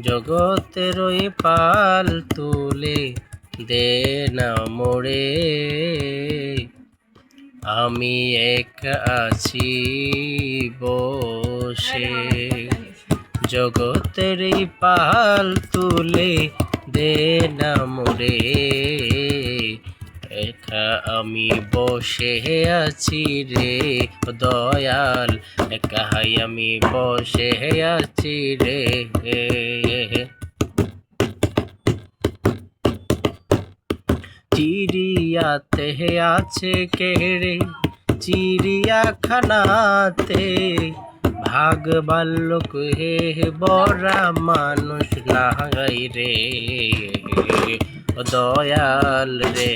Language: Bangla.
জগতের ওই পাল তুলে, দে না মোড়ে আমি এক আছি বসে জগতের পাল তুলে, দে না একা আমি বসে আছি রে দয়াল। একাই আমি বসে আছি রে চিড়িয়াতে আছে কেড়ে চিড়িয়াখানাতে ভাগ বাল্যক হে বড়া মানুষ নাই রে। দয়াল রে।